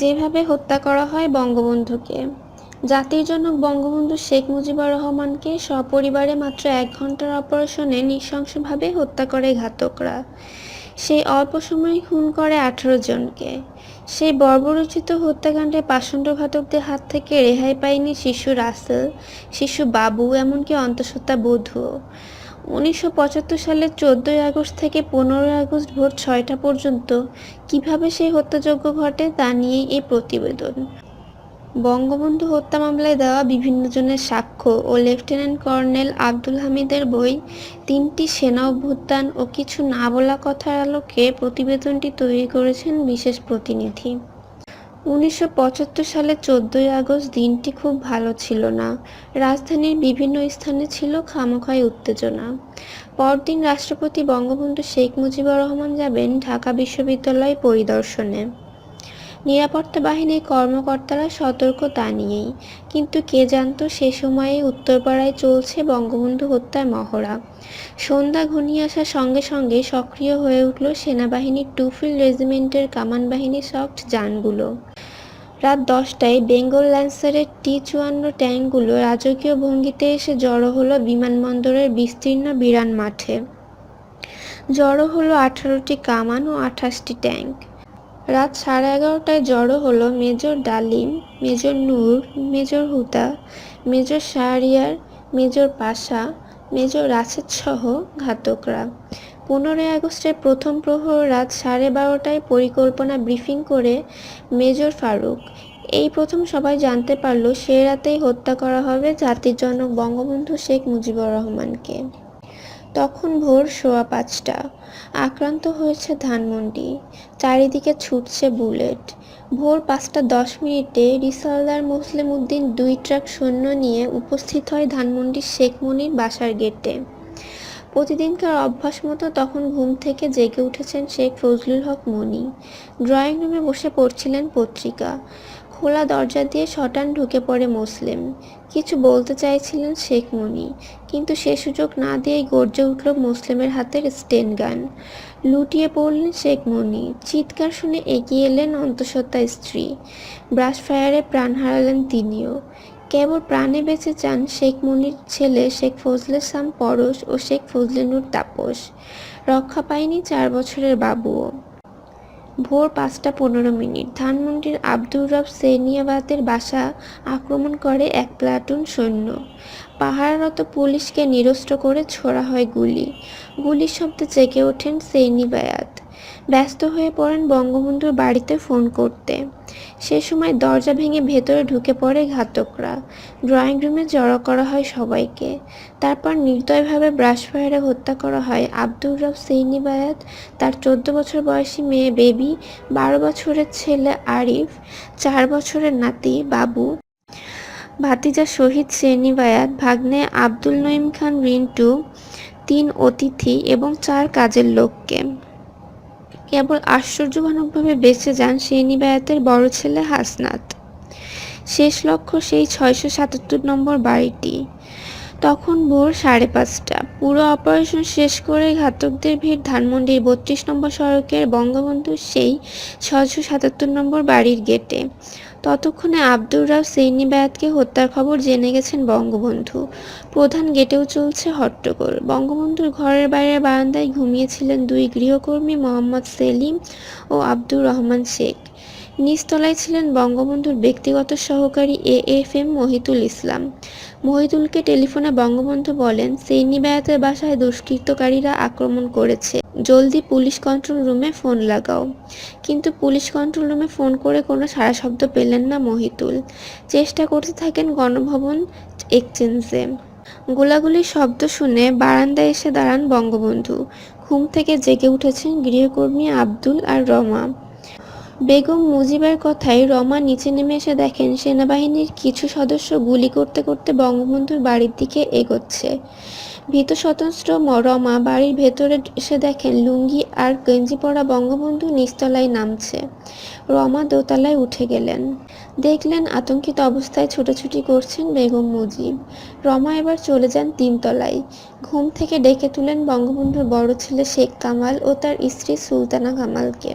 যেভাবে হত্যা করা হয় বঙ্গবন্ধুকে। জাতির জনক বঙ্গবন্ধু শেখ মুজিবুর রহমানকে সপরিবারে মাত্র এক ঘণ্টার অপারেশনে নৃশংসভাবে হত্যা করে ঘাতকরা। সেই অল্প সময়ে খুন করে আঠারো জনকে। সেই বর্বরচিত হত্যাকাণ্ডে পাষণ্ড ঘাতকদের হাত থেকে রেহাই পায়নি শিশু রাসেল, শিশু বাবু, এমনকি অন্তঃসত্ত্বা বধূও। উনিশশো পঁচাত্তর সালের চোদ্দোই আগস্ট থেকে পনেরোই আগস্ট ভোর ছয়টা পর্যন্ত কীভাবে সেই হত্যাযজ্ঞ ঘটে তা নিয়েই এই প্রতিবেদন। বঙ্গবন্ধু হত্যা মামলায় দেওয়া বিভিন্ন জনের সাক্ষ্য ও লেফটেন্যান্ট কর্নেল আব্দুল হামিদের বই, তিনটি সেনা অভ্যুত্থান ও কিছু না বলা কথার আলোকে প্রতিবেদনটি তৈরি করেছেন বিশেষ প্রতিনিধি। উনিশশো সালের চোদ্দোই আগস্ট দিনটি খুব ভালো ছিল না। রাজধানীর বিভিন্ন স্থানে ছিল খামোখাই উত্তেজনা। পরদিন রাষ্ট্রপতি বঙ্গবন্ধু শেখ মুজিবুর রহমান যাবেন ঢাকা বিশ্ববিদ্যালয় পরিদর্শনে। নিরাপত্তা বাহিনীর কর্মকর্তারা সতর্ক তা নিয়েই। কিন্তু কে জানত সে সময়ে উত্তরপাড়ায় চলছে বঙ্গবন্ধু হত্যার মহড়া। সন্ধ্যা ঘনিয়ে আসার সঙ্গে সঙ্গে সক্রিয় হয়ে উঠল সেনাবাহিনীর টুফিল রেজিমেন্টের কামান বাহিনী সফট যানগুলো। রাত দশটায় বেঙ্গল ল্যান্সারের টি চুয়ান্ন ট্যাঙ্কগুলো রাজকীয় ভঙ্গিতে এসে জড়ো হলো বিমানবন্দরের বিস্তীর্ণ বিরান মাঠে। জড়ো হলো আঠারোটি কামান ও আঠাশটি ট্যাঙ্ক। রাত সাড়ে এগারোটায় জড়ো হলো major Dalim, major Noor, major Huda, major Shahriar, major Pasha, major Rashed সহ ঘাতকরা। পনেরোই আগস্টের প্রথম প্রহর রাত সাড়ে বারোটায় পরিকল্পনা ব্রিফিং করে মেজর ফারুক। এই প্রথম সবাই জানতে পারল সে রাতেই হত্যা করা হবে জাতির জনক বঙ্গবন্ধু শেখ মুজিবুর রহমানকে। তখন ভোর সোয়া পাঁচটা। আক্রান্ত হয়েছে ধানমন্ডি। চারিদিকে ছুটছে বুলেট। ভোর পাঁচটা দশ মিনিটে রিসালদার মুসলিম উদ্দিন দুই ট্রাক সৈন্য নিয়ে উপস্থিত হয় ধানমন্ডির শেখ মনির বাসার গেটে। প্রতিদিনকার অভ্যাস মতো তখন ঘুম থেকে জেগে উঠেছেন শেখ ফজলুল হক মনি। ড্রয়িং রুমে বসে পড়ছিলেন পত্রিকা। খোলা দরজা দিয়ে শটান ঢুকে পড়ে মুসলিম। কিছু বলতে চাইছিলেন শেখ মনি, কিন্তু সে সুযোগ না দিয়েই গর্জে উঠল মুসলিমের হাতের স্টেন গান। লুটিয়ে পড়লেন শেখ মনি, চিৎকার শুনে এগিয়ে এলেন অন্তঃসত্ত্বা স্ত্রী। ব্রাশ ফায়ারে প্রাণ হারালেন তিনিও। কেবল প্রাণে বেঁচে যান শেখ মনির ছেলে শেখ ফজলে সাম পরশ ও শেখ ফজলেনুর তাপস। রক্ষা পায়নি চার বছরের বাবুও। ভোর পাঁচটা পনেরো মিনিট। ধানমন্ডির আব্দুর রব সেনিয়াবাদের বাসা আক্রমণ করে এক প্লাটুন সৈন্য। পাহারারত পুলিশকে নিরস্ত্র করে ছোড়া হয় গুলি। গুলির শব্দে জেগে ওঠেন সেইনি বায়াত ব্যস্ত হয়ে পড়েন বঙ্গবন্ধুর বাড়িতে ফোন করতে। সে সময় দরজা ভেঙে ভেতরে ঢুকে পড়ে ঘাতকরা। ড্রয়িং রুমে জড়ো করা হয় সবাইকে। তারপর নির্দয়ভাবে ব্রাশ ফায়ারে হত্যা করা হয় আব্দুর রব সেইনি বায়াত তার চোদ্দ বছর বয়সী মেয়ে বেবি, বারো বছরের ছেলে আরিফ, চার বছরের নাতি বাবু। ভাতিজা শহীদ সেনি বায়াত ভাগ্নে আব্দুল নঈম খান রিন্টু, তিন অতিথি এবং চার কাজের লোককে। কেবল আশ্চর্যজনকভাবে বেঁচে যান সেই নিবায়াতের বড় ছেলে হাসনাত। শেষ লক্ষ্য সেই ছয়শো সাতাত্তর নম্বর বাড়িটি। তখন ভোর সাড়ে পাঁচটা। পুরো অপারেশন শেষ করে ঘাতকদের ভিড় ধানমন্ডির বত্রিশ নম্বর সড়কের বঙ্গবন্ধুর সেই ছয়শো সাতাত্তর নম্বর বাড়ির গেটে। ততক্ষণে আব্দুর রাও সেইনি বায়াতকে হত্যার খবর জেনে গেছেন বঙ্গবন্ধু। প্রধান গেটেও চলছে হট্টগোল। বঙ্গবন্ধুর ঘরের বাইরের বারান্দায় ঘুমিয়েছিলেন দুই গৃহকর্মী মোহাম্মদ সেলিম ও আব্দুর রহমান শেখ। নিচতলায় ছিলেন বঙ্গবন্ধুর ব্যক্তিগত সহকারী A F M Mohitul Islam. মহিতুলকে টেলিফোনে বঙ্গবন্ধু বলেন সেইনি বেড়াতের বাসায় দুষ্কৃতকারীরা আক্রমণ করেছে। জলদি পুলিশ কন্ট্রোল রুমে ফোন লাগাও। কিন্তু পুলিশ কন্ট্রোল রুমে ফোন করে কোনো সারা শব্দ পেলেন না মহিতুল। চেষ্টা করতে থাকেন গণভবন এক্সচেঞ্জে। গোলাগুলির শব্দ শুনে বারান্দায় এসে দাঁড়ান বঙ্গবন্ধু। ঘুম থেকে জেগে উঠেছেন গৃহকর্মী আব্দুল আর রমা। বেগম মুজিবের কথায় রমা নিচে নেমে এসে দেখেন, সেনাবাহিনীর কিছু সদস্য গুলি করতে করতে বঙ্গবন্ধুর বাড়ির দিকে এগোচ্ছে। ভীত স্বতন্ত্র রমা বাড়ির ভেতরে এসে দেখেন, লুঙ্গি আর গেঞ্জি পরা বঙ্গবন্ধু নিচতলায় নামছে। রমা দোতলায় উঠে গেলেন। দেখলেন আতঙ্কিত অবস্থায় ছুটোছুটি করছেন বেগম মুজিব। রমা এবার চলে যান তিনতলায়। ঘুম থেকে ডেকে তুলেন বঙ্গবন্ধুর বড় ছেলে শেখ কামাল ও তার স্ত্রী সুলতানা কামালকে।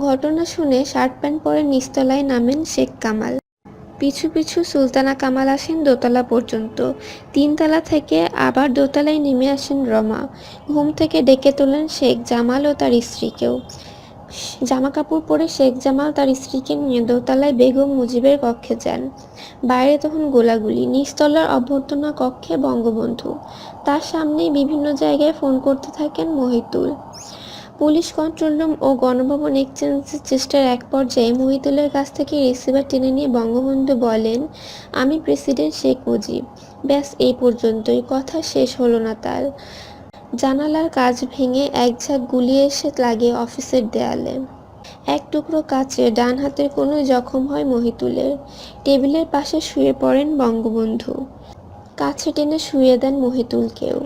ঘটনা শুনে শার্ট প্যান্ট পরে নিচতলায় নামেন শেখ কামাল। পিছু পিছু সুলতানা কামাল আসেন দোতলা পর্যন্ত। তিনতলা থেকে আবার দোতলায় নেমে আসেন রমা। ঘুম থেকে ডেকে তোলেন শেখ জামাল ও তার স্ত্রীকেও। জামা কাপড় পরে শেখ জামাল তার স্ত্রীকে নিয়ে দোতলায় বেগম মুজিবের কক্ষে যান। বাইরে তখন গোলাগুলি, নিচতলার অভ্যর্থনা কক্ষে বঙ্গবন্ধু। তার সামনেই বিভিন্ন জায়গায় ফোন করতে থাকেন মহিতুল। পুলিশ কন্ট্রোল রুম ও গণভবন এক্সচেঞ্জের চেষ্টার এক পর্যায়ে মহিতুলের কাছ থেকে রিসিভার টেনে নিয়ে বঙ্গবন্ধু বলেন, আমি প্রেসিডেন্ট শেখ মুজিব। ব্যাস, এই পর্যন্তই। কথা শেষ হলো না তার। জানালার কাজ ভেঙে এক ঝাঁক গুলি এসে লাগে অফিসের দেয়ালে। এক টুকরো কাচে ডান হাতের কোনো জখম হয় মহিতুলের। টেবিলের পাশে শুয়ে পড়েন বঙ্গবন্ধু। কাছে টেনে শুয়ে দেন মহিতুলকেও।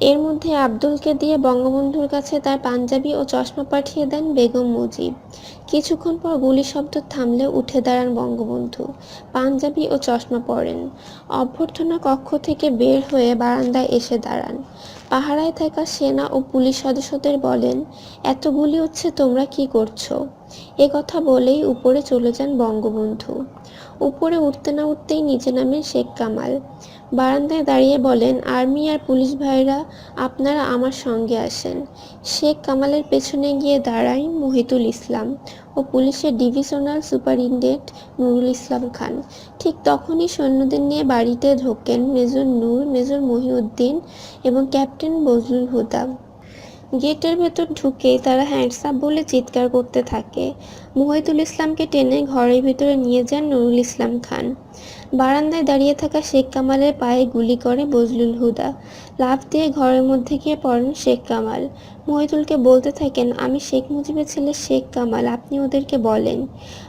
এর মধ্যে আব্দুলকে দিয়ে বঙ্গবন্ধুর কাছে তার পাঞ্জাবি ও চশমা পাঠিয়ে দেন বেগম মুজিব। কিছুক্ষণ পর গুলি শব্দ থামলে উঠে দাঁড়ান বঙ্গবন্ধু। পাঞ্জাবি ও চশমা পরেন। অভ্যর্থনা কক্ষ থেকে বের হয়ে বারান্দায় এসে দাঁড়ান। পাহারায় থাকা সেনা ও পুলিশ সদস্যদের বলেন, এত গুলি হচ্ছে, তোমরা কি করছ? এ কথা বলেই উপরে চলে যান বঙ্গবন্ধু। উপরে উঠতে না উঠতেই নিচে নামেন শেখ কামাল। বারান্দায় দাঁড়িয়ে বলেন, আর্মি আর পুলিশ ভাইরা আপনারা আমার সঙ্গে আসেন। শেখ কামালের পেছনে গিয়ে দাঁড়ায় মহিতুল ইসলাম ও পুলিশের ডিভিশনাল সুপারিনটেন্ডেন্ট নুরুল ইসলাম খান। ঠিক তখনই সৈন্যদের নিয়ে বাড়িতে ঢোকেন মেজর নূর, মেজর মহিউদ্দিন এবং ক্যাপ্টেন বজলুল হুদা। গেটের ভেতর ঢুকেই তারা হ্যান্ডসাপ বলে চিৎকার করতে থাকে। মুহিতুল ইসলামকে টেনে ঘরের ভিতরে নিয়ে যান নুরুল ইসলাম খান। বারান্দায় দাঁড়িয়ে থাকা শেখ কামালের পায়ে গুলি করে বজলুল হুদা। লাফ দিয়ে ঘরের মধ্যে গিয়ে পড়েন শেখ কামাল। মহিতুলকে বলতে থাকেন, আমি শেখ মুজিবের ছেলে শেখ কামাল, আপনি ওদেরকে বলেন।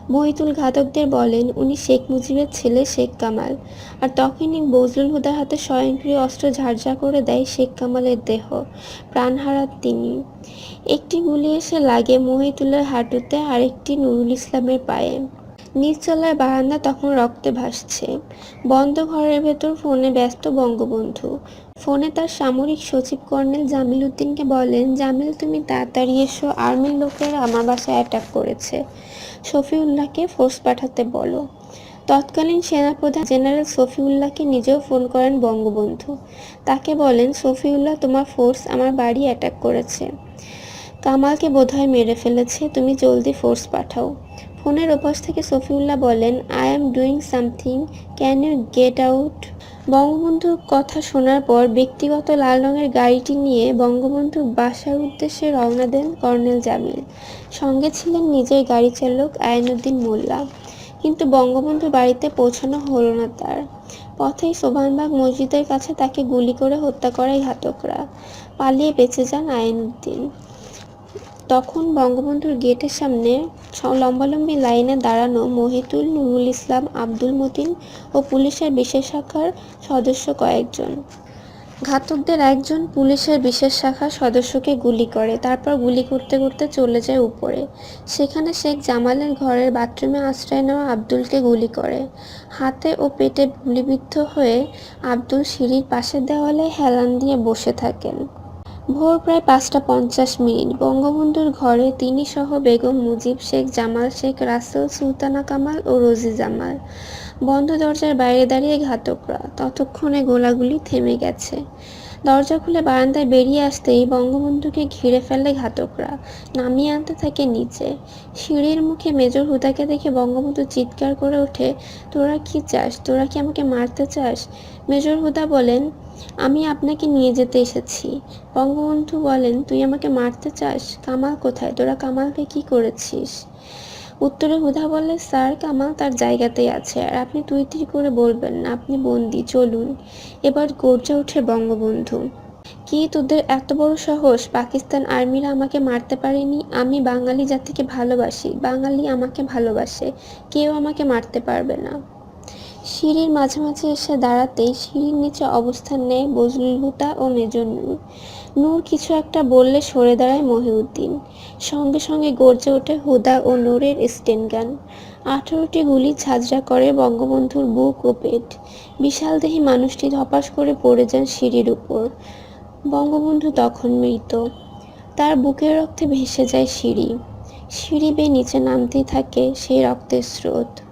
মহিতুল ঘাতকদের বলেন, উনি শেখ মুজিবের ছেলে শেখ কামাল। আর তখনই বজলুল হুদার হাতে স্বয়ংক্রিয় অস্ত্র ঝাড়ঝা করে দেয় শেখ কামালের দেহ, প্রাণ হারান তিনি। একটি গুলি এসে লাগে মহিতুলের হাঁটুতে আর একটি নুরুল ইসলামের পায়ে। নিচতলার বারান্দা তখন রক্তে ভাসছে। বন্ধ ঘরের ভেতর ফোনে ব্যস্ত বঙ্গবন্ধু। ফোনে তার সামরিক সচিব কর্নেল জামিল উদ্দিনকে বলেন, জামিল, তুমি তাড়াতাড়ি এসো, আর্মির লোকেরা আমার বাসায় অ্যাটাক করেছে। শফিউল্লাহকে ফোর্স পাঠাতে বলো। তৎকালীন সেনাপ্রধান জেনারেল শফিউল্লাহকে নিজেও ফোন করেন বঙ্গবন্ধু। তাকে বলেন, শফিউল্লাহ, তোমার ফোর্স আমার বাড়ি অ্যাটাক করেছে। কামালকে বোধহয় মেরে ফেলেছে, তুমি জলদি ফোর্স পাঠাও। ফোনের ওপাশ থেকে সফিউল্লাহ বলেন I am doing something can you get out বঙ্গবন্ধুর কথা শোনার পর ব্যক্তিগত লাল রঙের গাড়িটি নিয়ে বঙ্গবন্ধুর বাসার উদ্দেশ্যে রওনা দেন কর্নেল জামিল। সঙ্গে ছিলেন নিজের গাড়ি চালক আইনুদ্দিন মোল্লা। কিন্তু বঙ্গবন্ধুর বাড়িতে পৌঁছানো হলো না তার। পথেই সোভানবাগ মসজিদের কাছে তাকে গুলি করে হত্যা করে ঘাতকরা। পালিয়ে বেঁচে যান আইনুদ্দিন। তখন বঙ্গবন্ধুর গেটের সামনে লম্বালম্বি লাইনে দাঁড়ানো মহিতুল নুরুল ইসলাম, আব্দুল মতিন ও পুলিশের বিশেষ শাখার সদস্য কয়েকজন। ঘাতকদের একজন পুলিশের বিশেষ শাখার সদস্যকে গুলি করে, তারপর গুলি করতে করতে চলে যায় উপরে। সেখানে শেখ জামালের ঘরের বাথরুমে আশ্রয় নেওয়া আব্দুলকে গুলি করে। হাতে ও পেটে গুলিবিদ্ধ হয়ে আব্দুল সিঁড়ির পাশের দেওয়ালে হেলান দিয়ে বসে থাকেন। ভোর প্রায় পাঁচটা পঞ্চাশ মিনিট। বঙ্গবন্ধুর ঘরে তিনি সহ বেগম মুজিব শেখ, জামাল শেখ, রাসেল সুলতানা কামাল ও রোজি জামাল। বন্ধ দরজার বাইরে দাঁড়িয়ে ঘাতকরা। ততক্ষণে গোলাগুলি থেমে গেছে। দরজা খুলে বারান্দায় বেরিয়ে আসতেই বঙ্গবন্ধুকে ঘিরে ফেলে ঘাতকরা। নামিয়ে আনতে থাকে নিচে। সিঁড়ির মুখে মেজর হুদাকে দেখে বঙ্গবন্ধু চিৎকার করে ওঠে, তোরা কি চাস? তোরা কি আমাকে মারতে চাস? মেজর হুদা বলেন আমি আপনাকে নিয়ে যেতে এসেছি। বঙ্গবন্ধু বলেন, তুই আমাকে মারতে চাস? কামাল কোথায়? তোরা কামালকে কি করেছিস? উত্তরে হুদা বলে, স্যার, কামাল তার জায়গাতেই আছে। আর আপনি তুই তুই করে বলবেন না, আপনি বন্দি, চলুন। এবার গর্জে ওঠে বঙ্গবন্ধু। কি তোদের এত বড় সাহস? পাকিস্তান আর্মিরা আমাকে মারতে পারেনি? আমি বাঙালি জাতিকে ভালোবাসি। বাঙালি আমাকে ভালোবাসে। কেউ আমাকে মারতে পারবে না। সিঁড়ির মাঝামাঝি এসে দাঁড়াতেই সিঁড়ির নিচে অবস্থান নেয় বজলুল হুদা ও মেজর নূর। নূর কিছু একটা বললে সরে দাঁড়ায় মহিউদ্দিন। সঙ্গে সঙ্গে গর্জে ওঠে হুদা ও নূরের স্টেনগান। আঠারোটি গুলি ঝাঁঝরা করে বঙ্গবন্ধুর বুক ও পেট। বিশাল দেহি মানুষটি ধপাস করে পড়ে যান সিঁড়ির উপর। বঙ্গবন্ধু তখন মৃত। তার বুকের রক্তে ভেসে যায় সিঁড়ি। সিঁড়ি বেয়ে নিচে নামতেই থাকে সেই রক্তের স্রোত।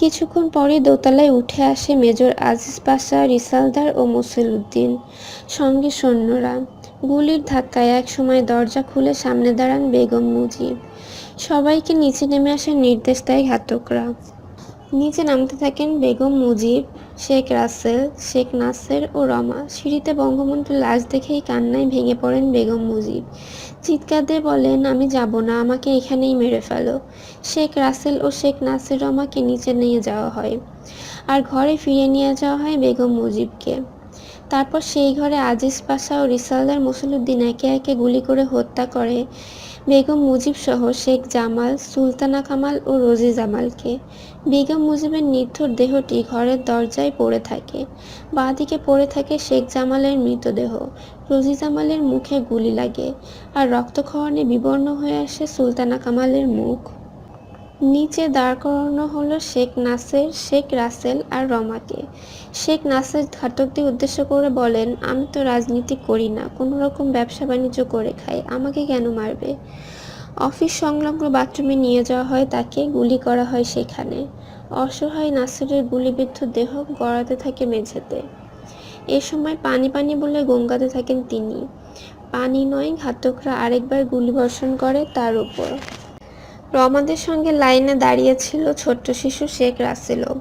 কিছুক্ষণ পরে দোতলায় উঠে আসে মেজর আজিজ পাশা রিসালদার ও মুসিলউদ্দিন সঙ্গে সৈন্যরা। গুলির ধাক্কায় এক সময় দরজা খুলে সামনে দাঁড়ান বেগম মুজিব। সবাইকে নিচে নেমে আসার নির্দেশ দেয় ঘাতকরা। নিচে নামতে থাকেন বেগম মুজিব। শেখ রাসেল, শেখ নাসের ও রমা সিঁড়িতে বঙ্গবন্ধুর লাশ দেখেই কান্নায় ভেঙে পড়েন বেগম মুজিব। চিৎকার দিয়ে বলেন, আমি যাব না, আমাকে এখানেই মেরে ফেলো। শেখ রাসেল ও শেখ নাসের রমাকে নিচে নিয়ে যাওয়া হয় আর ঘরে ফিরিয়ে নিয়ে যাওয়া হয় বেগম মুজিবকে। তারপর সেই ঘরে আজিজ পাশা ও রিসালদার মুসলুদ্দিন একে একে গুলি করে হত্যা করে বেগম মুজিব সহ শেখ জামাল, সুলতানা কামাল ও রোজি জামালকে। বেগম মুজিবের নির্থর দেহটি ঘরের দরজায় পড়ে থাকে। বাঁদিকে পড়ে থাকে শেখ জামালের মৃতদেহ। রোজি জামালের মুখে গুলি লাগে আর রক্তক্ষরণে বিবর্ণ হয়ে আসে সুলতানা কামালের মুখ। নিচে দাঁড় করানো হলো শেখ নাসের, শেখ রাসেল আর রমাকে। শেখ নাসের ঘাতকদের উদ্দেশ্য করে বলেন, আমি তো রাজনীতি করি না, কোনো রকম ব্যবসা বাণিজ্য করে খাই, আমাকে কেন মারবে? অফিস সংলগ্ন বাথরুমে নিয়ে যাওয়া হয় তাকে, গুলি করা হয় সেখানে। অসহায় নাসিরের গুলিবিদ্ধ দেহ গড়াতে থাকে মেঝেতে। এ সময় পানি পানি বলে গঙ্গাতে থাকেন তিনি। পানি নয়, ঘাতকরা আরেকবার গুলি বর্ষণ করে তার উপর। রমাদের সঙ্গে লাইনে দাঁড়িয়েছিল ছোট্ট শিশু শেখ রাসেলও।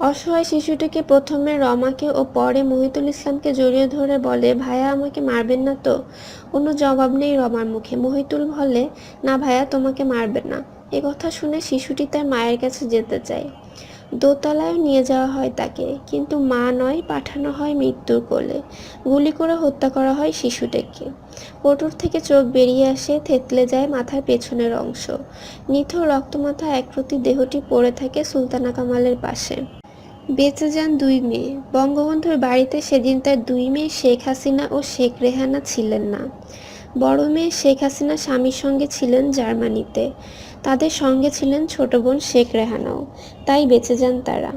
অসহায় শিশুটিকে প্রথমে রমাকে ও পরে মহিতুল ইসলামকে জড়িয়ে ধরে বলে ভাইয়া আমাকে মারবেন না তো? কোনো জবাব নেই রমার মুখে। মহিতুল বলে, না ভাইয়া তোমাকে মারবে না। এ কথা শুনে শিশুটি তার মায়ের কাছে যেতে চায়। দোতলায় নিয়ে যাওয়া হয় তাকে। কিন্তু মা নয়, পাঠানো হয় মৃত্যুর কোলে। গুলি করে হত্যা করা হয় শিশুটিকে। পটুর থেকে চোখ বেরিয়ে আসে, থেতলে যায় মাথার পেছনের অংশ। নিথর রক্তমাথা একপ্রতি দেহটি পড়ে থাকে সুলতানা কামালের পাশে। বেঁচে যান দুই মেয়ে। বঙ্গবন্ধুর বাড়িতে সেদিন তার দুই মেয়ে শেখ হাসিনা ও শেখ রেহানা ছিলেন না। বড় মেয়ে শেখ হাসিনা স্বামীর সঙ্গে ছিলেন জার্মানিতে। তাদের সঙ্গে ছিলেন ছোট বোন শেখ রেহানাও। তাই বেঁচে যান তারা।